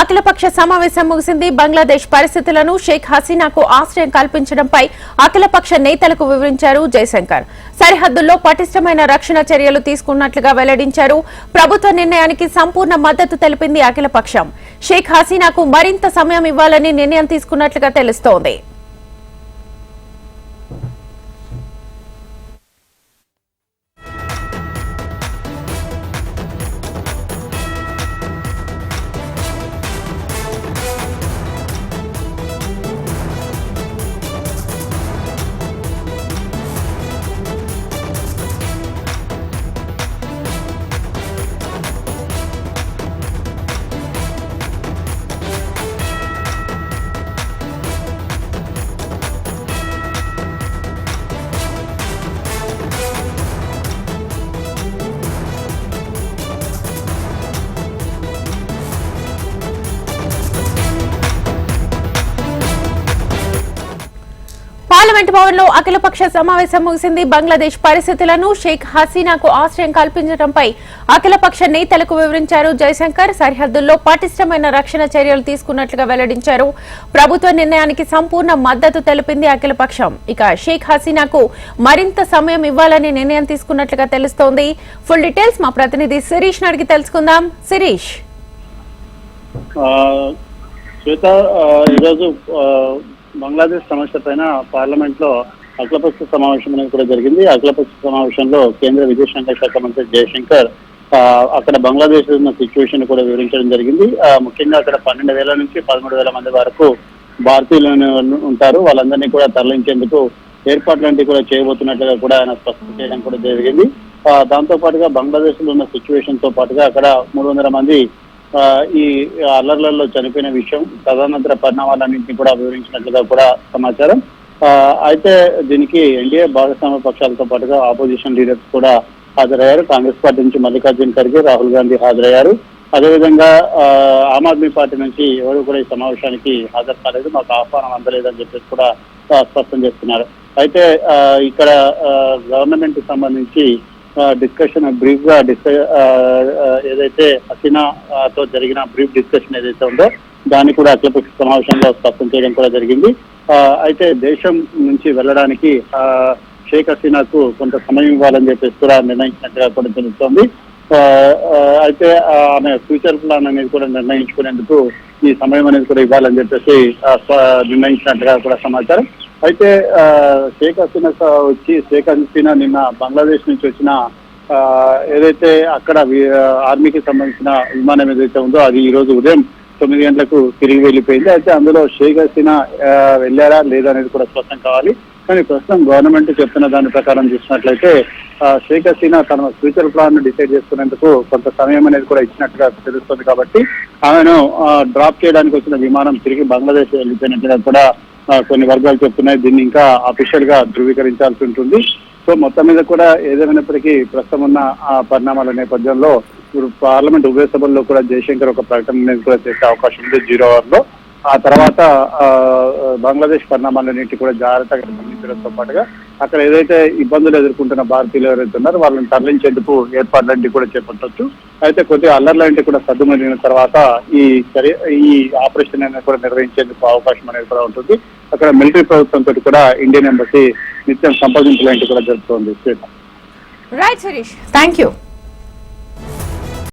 అఖిలపక్ష సమావేశం ముగిసింది. బంగ్లాదేశ్ పరిస్థితులను షేక్ హసీనాకు ఆశ్రయం కల్పించడంపై అఖిలపక్ష నేతలకు వివరించారు జయశంకర్. సరిహద్దుల్లో పటిష్టమైన రక్షణ చర్యలు తీసుకున్నట్లుగా వెల్లడించారు. ప్రభుత్వ నిర్ణయానికి సంపూర్ణ మద్దతు తెలిపింది అఖిలపక్షం. షేక్ హసీనాకు మరింత సమయం ఇవ్వాలని నిర్ణయం తీసుకున్నట్లుగా తెలుస్తోంది. పార్లమెంట్ భవన్లో అఖిలపక్ష సమావేశం ముగిసింది. బంగ్లాదేశ్ పరిస్థితులను షేక్ హసీనాకు ఆశ్రయం కల్పించడంపై అఖిలపక్ష నేతలకు వివరించారు జయశంకర్. సరిహద్దుల్లో పటిష్టమైన రక్షణ చర్యలు తీసుకున్నట్లుగా వెల్లడించారు. ప్రభుత్వ నిర్ణయానికి సంపూర్ణ మద్దతు తెలిపింది అఖిలపక్షం. ఇక షేక్ హసీనాకు మరింత సమయం ఇవ్వాలని నిర్ణయం తీసుకున్నట్లుగా తెలుస్తోంది. ఫుల్ డీటెయిల్స్ మా ప్రతినిధి శిరీష్ అడిగి తెలుసుకుందాం. శిరీష్. శ్వేత ఈరోజు బంగ్లాదేశ్ సమస్య పైన పార్లమెంట్లో అఖిలపక్ష సమావేశం అనేది కూడా జరిగింది. అఖిలపక్ష సమావేశంలో కేంద్ర విదేశాంగ శాఖ మంత్రి జయశంకర్ ఆ, అక్కడ బంగ్లాదేశ్ ఉన్న సిచ్యువేషన్ కూడా వివరించడం జరిగింది. ముఖ్యంగా అక్కడ పన్నెండు వేల నుంచి పదమూడు వేల మంది వరకు భారతీయులు ఉంటారు. వాళ్ళందరినీ కూడా తరలించేందుకు ఏర్పాట్లన్నీ కూడా చేయబోతున్నట్లుగా కూడా ఆయన స్పష్టం చేయడం కూడా జరిగింది. ఆ, దాంతో పాటుగా బంగ్లాదేశ్లో ఉన్న సిచ్యువేషన్తో పాటుగా అక్కడ మూడు వందల మంది ఈ అల్లర్లలో చనిపోయిన విషయం తదనంతర పరిణామాలన్నింటినీ కూడా వివరించినట్లుగా కూడా సమాచారం. ఆ, అయితే దీనికి ఎన్డీఏ భాగస్వామ్య పక్షాలతో పాటుగా ఆపోజిషన్ లీడర్స్ కూడా హాజరయ్యారు. కాంగ్రెస్ పార్టీ నుంచి మల్లికార్జున్ ఖర్గే రాహుల్ గాంధీ హాజరయ్యారు. అదేవిధంగా ఆ, ఆమ్ ఆద్మీ పార్టీ నుంచి ఎవరు కూడా ఈ సమావేశానికి హాజరు కాలేదు. మాకు ఆహ్వానం అందలేదని చెప్పేసి కూడా స్పష్టం చేస్తున్నారు. అయితే ఆ, ఇక్కడ గవర్నమెంట్ సంబంధించి డిస్కషన్ బ్రీఫ్గా డిస్క ఏదైతే హసీనా తో జరిగిన బ్రీఫ్ డిస్కషన్ ఏదైతే ఉందో దాన్ని కూడా అఖిలపక్ష సమావేశంలో స్పష్టం చేయడం కూడా జరిగింది. ఆ, అయితే దేశం నుంచి వెళ్ళడానికి ఆ, షేక్ హసీనాకు కొంత సమయం ఇవ్వాలని చెప్పేసి కూడా నిర్ణయించినట్టుగా కూడా తెలుస్తోంది. ఆ, అయితే ఆమె ఫ్యూచర్ ప్లాన్ అనేది కూడా నిర్ణయించుకునేందుకు ఈ సమయం అనేది కూడా ఇవ్వాలని చెప్పేసి నిర్ణయించినట్టుగా కూడా సమాచారం. అయితే ఆ, షేక్ హసీనా వచ్చి షేక్ హసీనా నిన్న బంగ్లాదేశ్ నుంచి వచ్చిన ఆ, ఏదైతే అక్కడ ఆర్మీకి సంబంధించిన విమానం ఏదైతే ఉందో అది ఈ రోజు ఉదయం తొమ్మిది గంటలకు తిరిగి వెళ్ళిపోయింది. అయితే అందులో షేక్ హసీనా వెళ్ళారా లేదా అనేది కూడా స్పష్టం కావాలి. కానీ ప్రస్తుతం గవర్నమెంట్ చెప్తున్న దాని ప్రకారం చూసినట్లయితే షేక్ హసీనా తన ఫ్యూచర్ ప్లాన్ డిసైడ్ చేసుకునేందుకు కొంత సమయం అనేది కూడా ఇచ్చినట్టుగా తెలుస్తుంది కాబట్టి ఆమెను డ్రాప్ చేయడానికి వచ్చిన విమానం తిరిగి బంగ్లాదేశ్ వెళ్ళిపోయినట్టుగా కూడా కొన్ని వర్గాలు చెప్తున్నాయి. దీన్ని ఇంకా అఫీషియల్గా ధృవీకరించాల్సి ఉంటుంది. సో మొత్తం మీద కూడా ఏదేమైనప్పటికీ ప్రస్తుతం ఉన్న ఆ పరిణామాల నేపథ్యంలో ఇప్పుడు పార్లమెంట్ ఉభయ సభల్లో కూడా జయశంకర్ ఒక ప్రకటన అనేది కూడా చేసే అవకాశం ఉంది జీరో అవర్లో ఆ తర్వాత ఆ, బంగ్లాదేశ్ పరిణామాలన్నింటి కూడా జాగ్రత్తగా గమనించడంతో పాటుగా అక్కడ ఏదైతే ఇబ్బందులు ఎదుర్కొంటున్న భారతీయులు ఎవరైతే ఉన్నారో వాళ్ళని తరలించేందుకు ఏర్పాట్లన్నీ కూడా చేపట్టొచ్చు. అయితే కొద్దిగా అల్లర్లంటి కూడా సర్దుమణిన తర్వాత ఈ చర్య ఈ ఆపరేషన్ అనేది కూడా నిర్వహించేందుకు అవకాశం అనేది కూడా ఉంటుంది. అక్కడ మిలిటరీ ప్రభుత్వంతో కూడా ఇండియన్ ఎంబసీ నిత్యం సంప్రదింపులు కూడా జరుగుతుంది రైట్ శిరీష్ థ్యాంక్ యూ